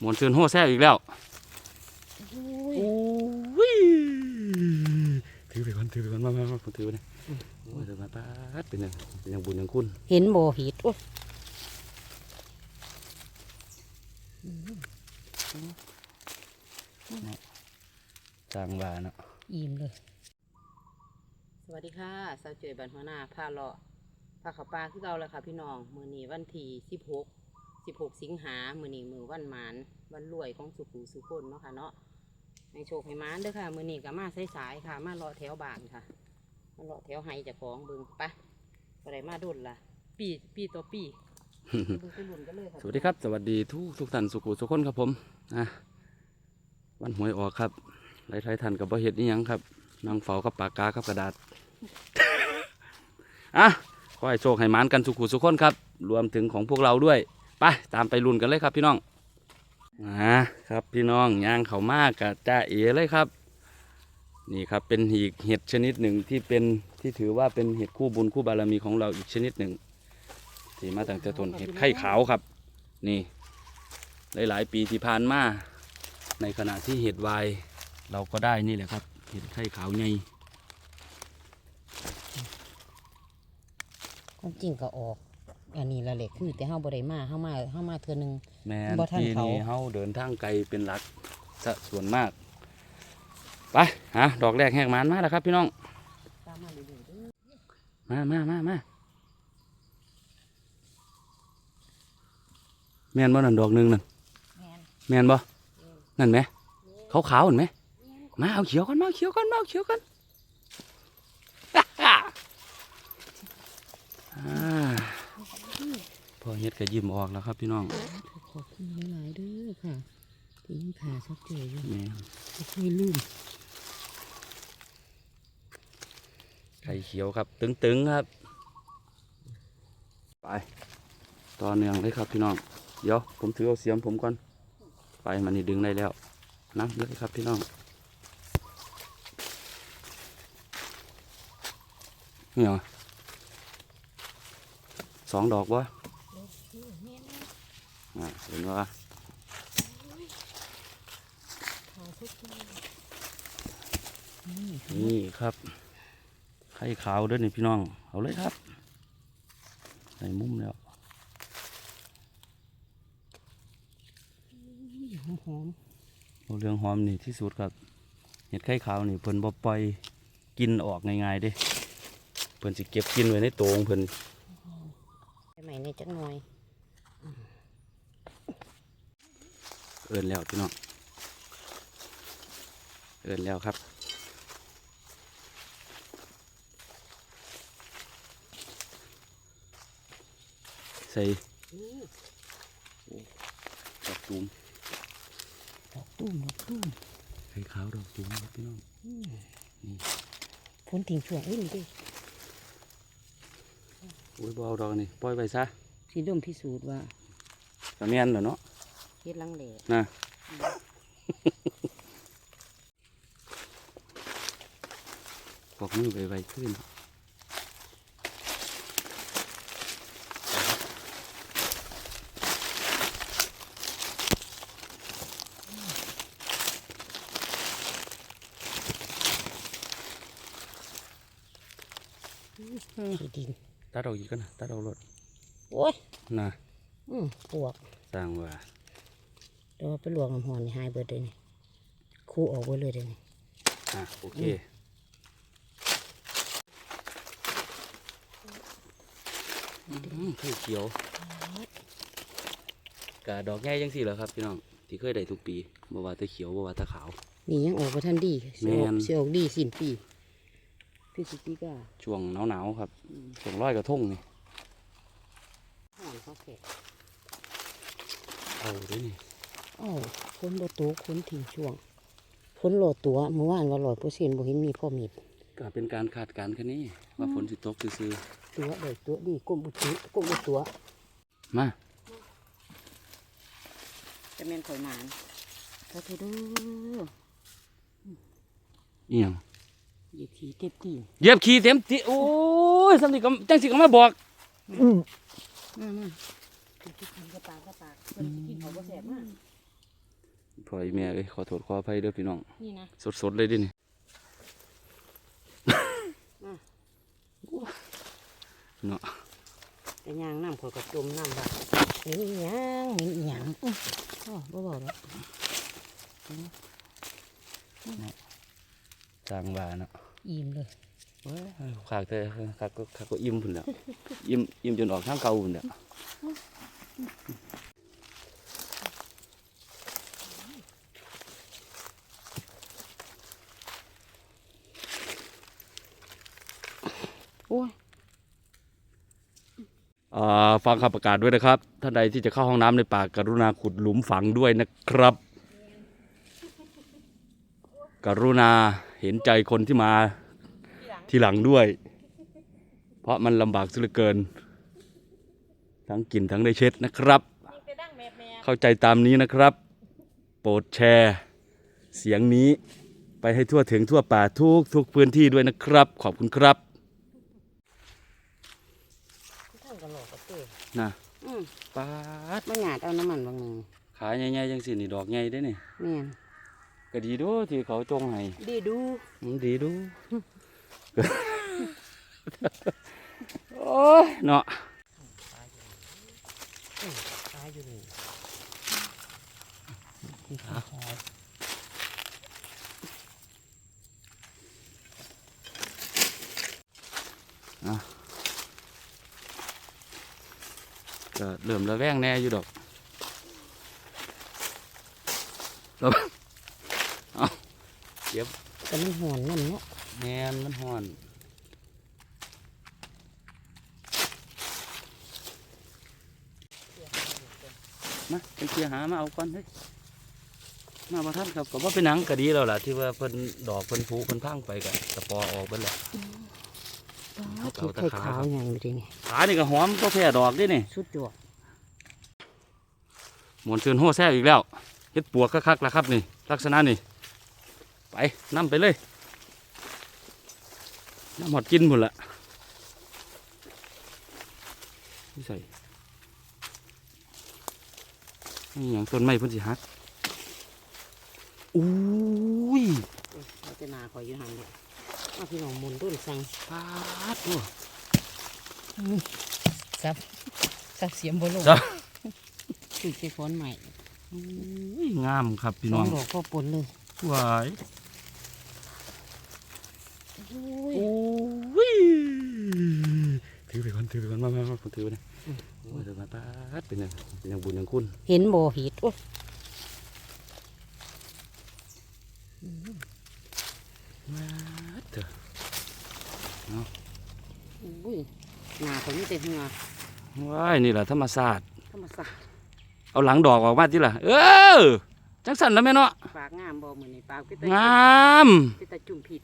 หมวนเชิญโห่แซ่อีกแล้วอุ้ยโอ้ยถือไปก่อนถือไปก่อนมามามาผมถือไปเลยโอ้ยเดี๋ยวมาป้าดเป็นยังเป็นยังบุญยังคุณเห็นบ่ผิดโอ้ยจางวาเนาะอิ่มเลย สวัสดีค่ะสาวเจยบันหัวหน้าพาเลาะพาเขาปลาคือเราเลยค่ะพี่น้องมือนี้วันที่สิบหก สิบหกสิงหามือนี้มือวันหมานวันรวยของสุขูสุคนเนาะค่ะเนาะให้โชคให้หมานเด้อค่ะ มือนี้ก็มาสายๆค่ะ มาเลาะแถวบ้านค่ะมาเลาะแถวไห้เจากของเบึงไปไปได้มาดุนล่ะ ปีปีต่อปีเบิ่งไปลุ่นกันเลยค่ะสวัสดีครับ สวัสดีทุกทุกท่านสุขุสุขคนครับผมอะวันหวยออกครับหลายๆท่านกับบ่เห็ดนี่ยังครับนั่งเฝ้ากับปากกากับกระดาษอะขอให้โชคให้หมานกันสุขุสุขคนครับ รวมถึงของพวกเราด้วย ไปตามไปลุ้นกันเลยครับพี่น้องอ่าครับพี่น้องย่างเขามากกับจ้าเอเลยครับ นี่ครับเป็นหีกเห็ดชนิดหนึ่งที่เป็นที่ถือว่าเป็นเห็ดคู่บุญคู่บารมีของเราอีกชนิดหนึ่งที่มาตั้งแต่ต้นเห็ดไข่ขาวครับ นี่หลายๆ ปีที่ผ่านมาในขณะที่เห็ดวายเราก็ได้นี่แหละครับ เห็ดไข่ขาวไงความจริงก็ออก อันนี้ละเล็กคือแต่เฮาบ่ได้มาเฮามาเฮามาเทื่อหนึง แม่นบ่ทันปีเขา นี้เฮาเดินทางไกลเป็นหลักซะส่วนมากไปหาดอกแรกแหกหมันมาแล้วครับพี่น้อง ตามมาเรื่อยๆเด้อมามามามาแม่นบ่นั่นดอกหนึงนั่นแม่นแม่นบ่นั่นไหมขาวขาวๆเห็นไหมมาเอาเขียวกันมาเอาเขียวกันมาเอาเขียวกันอ่าพอ เฮ็ดก็ยิ้มออกแล้วครับพี่น้อง ขอบคุณหลายๆเด้อค่ะที่ยังขาชัดเจนอยู่แม่นบ่เคยลืมไข่เขียวครับ ตึงๆครับ ไป ต่อเนื่องเลยครับพี่น้อง เดี๋ยวผมถือเอาเสียมผมก่อน ไปมันนี่ดึงได้แล้วนับเลยครับพี่น้องนี่เหรอสองดอกวะอ่า เห็นว่านี่ครับ ไข่ขาวเด้อนี่พี่น้อง เอาเลยครับใส่มุมแล้วหอมเอาเรื่องหอมนี่ที่สุดครับเห็ดไข่ขาวนี่เพิ่นบ่ปล่อยกินออกง่ายๆเด้เพิ่นสิเก็บกินไว้ในโตของเพิ่นๆไปใหม่ในจักหน่อย เอิ้นแล้วพี่น้องเอิ้นแล้วครับใส่ดอกตูมดอกตุ้มดอกตุ้มไข่ขาวดอกตูมครับพี่น้องพ้นทิ้งช่วงอุ้ยนี่เด้อุ้ยบ่เอาดอกนี่ปล่อยไปซะสีดมพิสูจน์ว่าก็แม่นแล้วเนาะ เฮ็ดลังเลนะปอกมือไปไวขึ้นสีดินตัดออกอีกกันนะตัดออกรถโอ้ยนะอืมปวกสร้างว่าเดี๋ยวไปลวกน้ำหอนนี่หายเบิดเลยนี่คู่ออกไว้เลยเดี๋ยวนี้อะโอเคอืมไข่เขียวกะดอกใหญ่ยังสี่เหรอครับพี่น้องที่เคยได้ทุกปีบ่ว่าแตะเขียวบ่ว่าแตะขาว นี่ยังออกมาทันดีเสียออกแม่นเสียออกดีสิ้นปีพฤศจิกาช่วงหนาวๆครับช่วงร้อยกระทงนี่ห่อนเขาแก่เอาเด้วยนี่ อ้าวคนบ่ตัวคนทิ้งช่วงคนโหลดตัวเมื่อวานว่าร้อยเปอร์เซ็นต์บ่เห็นมีพ่อมีดก็เป็นการคาดการณ์แค่นี้ว่าฝนสิตกซื่อตัวเด็กตัวดีกลมบุตรกลมบุตัวๆมาจะแม่นข่อยหมานเขาเธอดูอีหยังอย่าทีเต็มตีนเหยียบขี้เต็มที่โอ้ยสำนีก็จังสิก็มาบอกมามาคือกินกระปากกระปากเพิ่นสิกินเขาบ่แสบมาก พ่ออีแม่เอ้ยขอโทษขออภัยเด้อพี่น้องนี่นะสดๆเลยดินี่อืมเนาะแต่ย่างน้ำขอยก็จมน้ำบัดมีอีหยังมีอีหยังอื้ออ๋อบ่บอกแล้วสร้างบ้านเนาะอิ่มเลยเว้ยขากแต่ขากก็ขากก็อิ่มพุ่นแล้วอิ่มอิ่มจนออกทางเก่าพุ่นแล้ว โอ้ยอ่าฟังคำประกาศด้วยนะครับ ท่านใดที่จะเข้าห้องน้ำในป่ากรุณาขุดหลุมฝังด้วยนะครับ กรุณาเห็นใจคนที่มาทีหลังด้วย เพราะมันลำบากสุดเหลือเกิน ทั้งกินทั้งได้เช็ดนะครับนี่ไปดั้งแม่แม่เข้าใจตามนี้นะครับ โปรดแชร์ เสียงนี้ไปให้ทั่วถึงทั่วป่าทุกทุกพื้นที่ด้วยนะครับ ขอบคุณครับ ท่านก็หลอกกับเต้ นะอืมปาดมาหยาดเอาน้ำมันบางหนึ่งขายใหญ่ๆจังสินี่ดอกใหญ่ได้นี่แม่นก็ดีดูที่เขาจงให้ดีดูมันดีดู โอ้ยเนาะ ตายอยู่นี่ ก็เริ่มระแวงแน่อยู่ดอกระวังเอาเก็บแต่มันหอนนั่นเนาะแมนมันห่อนมาไปเคลียร์หามาเอาก่อนเฮ้ยมาประทันครับก็ว่าเป็นหนังก็ดีแล้วล่ะที่ว่าเพิ่นดอกเพิ่นผูเพิ่นพังไปกับกระปอออกเบิดแล้วเอาเก็บตะไข่ขาขาวอย่างนี้ดินี่ ขานี่ก็หอมก็แพ้ดอกเดินี่สุดยอดหมวนเชิญโห่แซ่บอีกแล้วเฮ็ดปวกคักๆแล้วครับนี่ลักษณะนี่ไปนํไปเลยน้ำหอดกินหมดละนี่ใส่นี่อย่างต้นไม้เพิ่นสิฮักอุ้ยเอ้ยเราจะนาคอยอยู่หันเลยมาพี่น้องหมุนต้นสังปาดตัว ซับซับเสียมบนลงจ้ะคือเจฟอนใหม่อุ้ยงามครับพี่สน้อองงดอกก็ปนเลยหวายอุ้ยโอ้ยถือไปก่อนถือไปก่อนมามามาผมถือไปนะโอ้ยเดี๋ยวมาปาดเป็นยังเป็นยังบุญยังคุณเห็นบ่หิดโอ้ยมาเถอะอุ้ย หนาเขามีแต่เหงือว้ายนี่แหละธรรมศาสตร์ธรรมศาสตร์เอาหลังดอกออกมาที่ล่ะ เออจังสันแล้วแม่เนาะปากงามบ่เหมือนในปากพี่ตงามพี่ตาจุ่มผิด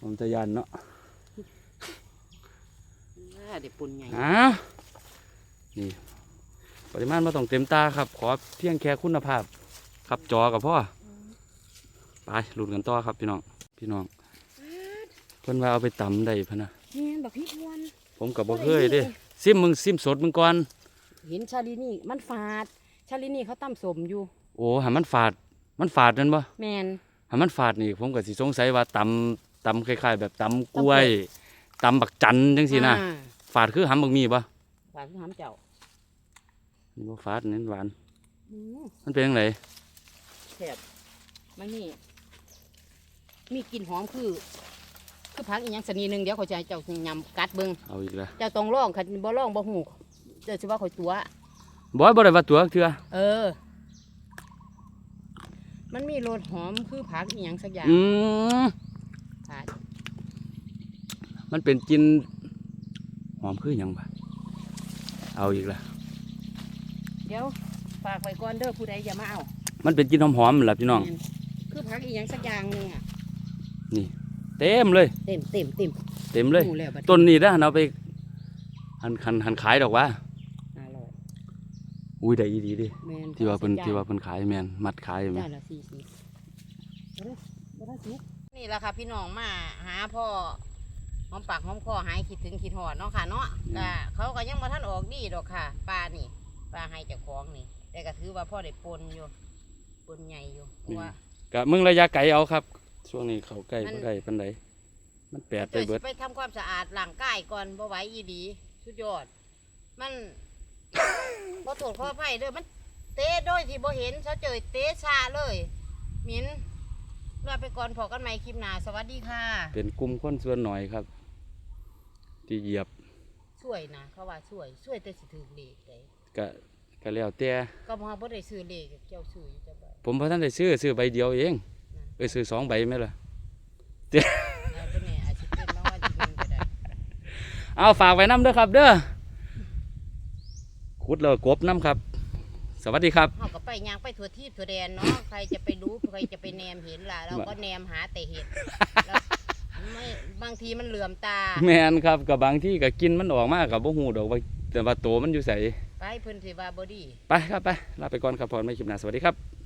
ผมจะยันเนาะอ่าเดี๋ยวปนใหญ่อ่านี่ปริมาณมาต้องเต็มตาครับ ขอเพียงแค่คุณภาพครับจอกับพ่อไปลุ้นกันต่อครับพี่น้องพี่น้องเพิ่นว่าเอาไปตำได้พะนะนี่ บักพริกวนผมกับบ่เคยเด้ซิมมึงซิมสดมึงก่อนเห็นชาลินี่มันฝาด ชาลินี่เขาตั้มสมอยู่ โอ้หามันฝาด มันฝาดนั่นบ่แมนหามันฝาดนี่ ผมก็สิสงสัยว่าตำตำคล้ายๆ แบบตำกล้วยตำบักจันจังซี่นะอ่าฝาดคือหำบักมีบ่ฝาดคือหำเจ้านี่บ่ฝาดนี่หวานอืมมันเป็นจังไดแซ่บมันนี่มีกลิ่นหอมคือ คือผักอีหยังสนีหนึ่งเดี๋ยวเขาจะให้เจ้ายำกัดเบิ่งเอาอีกแล้วเจ้าต้องลองคันบ่ลองบ่ฮู้เจ้าสิว่าข่อยตัวบ่บ่ได้ว่าตัวเทื่อเออ มันมีรสหอมคือผักอีหยังสักอย่างอืมค่ะมันเป็นกลินหอมคือหยังบ่เอาอีกแล้วเดี๋ยวฝากไว้ก่อนเด้อผู้ใดอย่ามาเอามันเป็นกลินหอมๆนั่นล่ะพี่น้อง แม่คือผักอีหยังสักอย่างหนึงอะ เต็มเลย เต็มเต็มเต็มเต็มเลยหมูแล้วบัดต้นนี้นะเอาไปหันหันหันขายดอกว่าอร่อยอุ้ยได้อีดีเดิแม่นที่ว่าเพิ่นสักอย่งที่ว่าเพิ่นขายแม่นมัดขายแม่จานนละสี่สิบเอาเด้อเอาเด้อสินี่แหละค่ะพี่น้องมาหาพ่อหอมปากหอมคอหายคิดถึงคิดหอดเนาะค่ะเนาะก็เขาก็ยังมาท่านออกดีดอกค่ะปลานี่ปลาให้เจ้าของนี่ แต่ก็ถือว่าพ่อได้ปนอยู่บนใหญ่อยู่เพราะว่า กะมึงระยะไกลเอาครับ ช่วงนี้เขาใกล้มันบ่ได้ปานใดมันแปดไปเจ้าเบิสิด ไปทำความสะอาดร่างกายก่อนบ่ไหวอีดี สุดยอด มัน บ่โทษขออภัยเด้อมัน เตะโดยที่บ่เห็นเขาเจอเตะชาเลยหมินลาไปก่อนพอกันใหม่คลิปหน้าสวัสดีค่ะ เป็นกลุ่มคนส่วนหน่อยครับ ที่เหยียบช่วยนะเขาว่าช่วย ช่วยแต่สิถือเลขได้กะกะแล้วแต่ก็บ่บ่ได้ซื้อเลขเจ้าซื้ออยู่จังไดผมพอท่านได้ซื้อซื้อใบเดียวเองนะเอ้ยซื้อสองใบไหมล่ะเอาตัวนี้อาจสิเป็นรางวัลที่หนึ่งก็ได้เอาฝากไว้น้ำเด้อครับ เด้อขุดแล้วกบน้ำครับ สวัสดีครับเฮาก็ไปย่างไปทั่วที่ทั่วแดนเนาะใครจะไปรู้ใครจะไปแนมเห็นล่ะเราก็แนมหาแต่เห็ดแล้วไม่บางทีมันเหลื่อมตา แมนครับกับบางที่ก็กินมันออกมากับบ่หูดอกว่าแต่ว่าโตมันอยู่ใสไปเพิ่นสิว่าบ่ดีไปครับไปลาไปก่อนครับพรไม่คลิปหน้าสวัสดีครับ